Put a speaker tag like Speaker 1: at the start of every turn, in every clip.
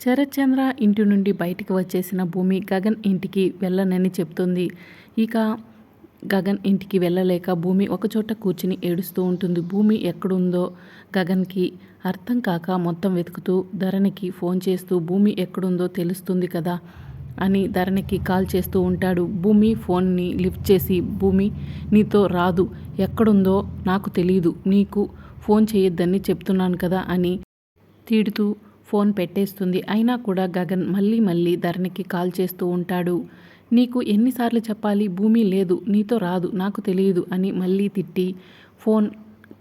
Speaker 1: శరత్చంద్ర ఇంటి నుండి బయటికి వచ్చేసిన భూమి గగన్ ఇంటికి వెళ్ళనని చెప్తుంది. ఇక గగన్ ఇంటికి వెళ్ళలేక భూమి ఒకచోట కూర్చుని ఏడుస్తూ ఉంటుంది. భూమి ఎక్కడుందో గగన్కి అర్థం కాక మొత్తం వెతుకుతూ ధరణికి ఫోన్ చేస్తూ భూమి ఎక్కడుందో తెలుస్తుంది కదా అని ధరణికి కాల్ చేస్తూ ఉంటాడు. భూమి ఫోన్ని లిఫ్ట్ చేసి భూమి నీతో రాదు. ఎక్కడుందో నాకు తెలియదు నీకు ఫోన్ చేయొద్దని చెప్తున్నాను కదా అని తీడుతూ ఫోన్ పెట్టేస్తుంది. అయినా కూడా గగన్ మళ్ళీ మళ్ళీ ధరణికి కాల్ చేస్తూ ఉంటాడు. నీకు ఎన్నిసార్లు చెప్పాలి? భూమి లేదు. నీతో రాదు. నాకు తెలియదు అని మళ్ళీ తిట్టి ఫోన్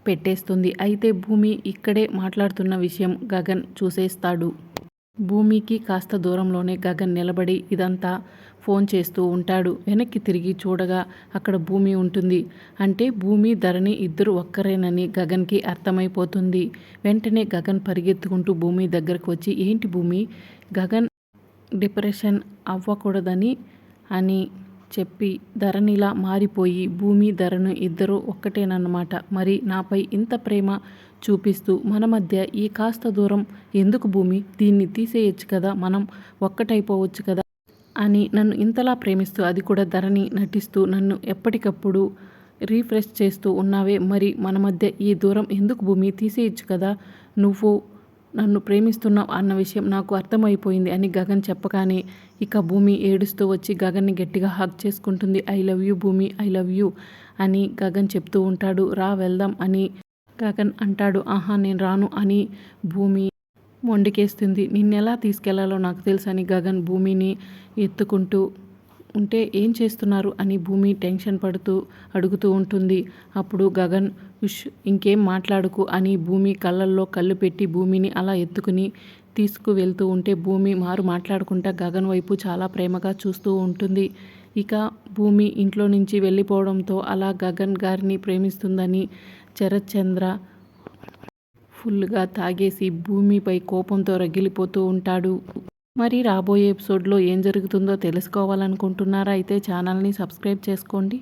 Speaker 1: పెట్టేస్తుంది. అయితే భూమి ఇక్కడే మాట్లాడుతున్న విషయం గగన్ చూసేస్తాడు. భూమికి కాస్త దూరంలోనే గగన్ నిలబడి ఇదంతా ఫోన్ చేస్తూ ఉంటాడు. వెనక్కి తిరిగి చూడగా అక్కడ భూమి ఉంటుంది. అంటే భూమి ధరణి ఇద్దరు ఒక్కరేనని గగన్కి అర్థమైపోతుంది. వెంటనే గగన్ పరిగెత్తుకుంటూ భూమి దగ్గరకు వచ్చి ఏంటి భూమి? గగన్ డిప్రెషన్ అవ్వకూడదని అని చెప్పి ధరణిలా మారిపోయి భూమి ధరను ఇద్దరూ ఒక్కటేనన్నమాట. మరి నాపై ఇంత ప్రేమ చూపిస్తూ మన మధ్య ఈ కాస్త దూరం ఎందుకు భూమి? దీన్ని తీసేయచ్చు కదా మనం ఒక్కటైపోవచ్చు కదా? అని నన్ను ఇంతలా ప్రేమిస్తూ అది కూడా ధరణి నటిస్తూ నన్ను ఎప్పటికప్పుడు రీఫ్రెష్ చేస్తూ ఉన్నావే. మరి మన మధ్య ఈ దూరం ఎందుకు భూమి? తీసేయచ్చు కదా నువ్వు నన్ను ప్రేమిస్తున్నావు అన్న విషయం నాకు అర్థమైపోయింది అని గగన్ చెప్పగానే ఇక భూమి ఏడుస్తూ వచ్చి గగన్ని గట్టిగా హక్ చేసుకుంటుంది. I love you Bhoomi I love you అని గగన్ చెప్తూ ఉంటాడు. రా వెళ్దాం అని గగన్ అంటాడు. ఆహా నేను రాను అని భూమి మొండికేస్తుంది. నిన్నెలా తీసుకెళ్ళాలో నాకు తెలుసు అని గగన్ భూమిని ఎత్తుకుంటూ ఉంటే ఏం చేస్తున్నారు అని భూమి టెన్షన్ పడుతూ అడుగుతూ ఉంటుంది. అప్పుడు గగన్ ఉష్ ఇంకేం మాట్లాడుకు అని భూమి కళ్ళల్లో కళ్ళు పెట్టి భూమిని అలా ఎత్తుకుని తీసుకువెళ్తూ ఉంటే భూమి మారు మాట్లాడుకుంటా గగన్ వైపు చాలా ప్రేమగా చూస్తూ ఉంటుంది. ఇక భూమి ఇంట్లో నుంచి వెళ్ళిపోవడంతో అలా గగన్ గారిని ప్రేమిస్తుందని చరచంద్ర ఫుల్గా తాగేసి భూమిపై కోపంతో రగిలిపోతూ ఉంటాడు. మరి రాబోయే ఎపిసోడ్లో ఏం జరుగుతుందో తెలుసుకోవాలనుకుంటున్నారా? అయితే ఛానల్ని సబ్స్క్రైబ్ చేసుకోండి.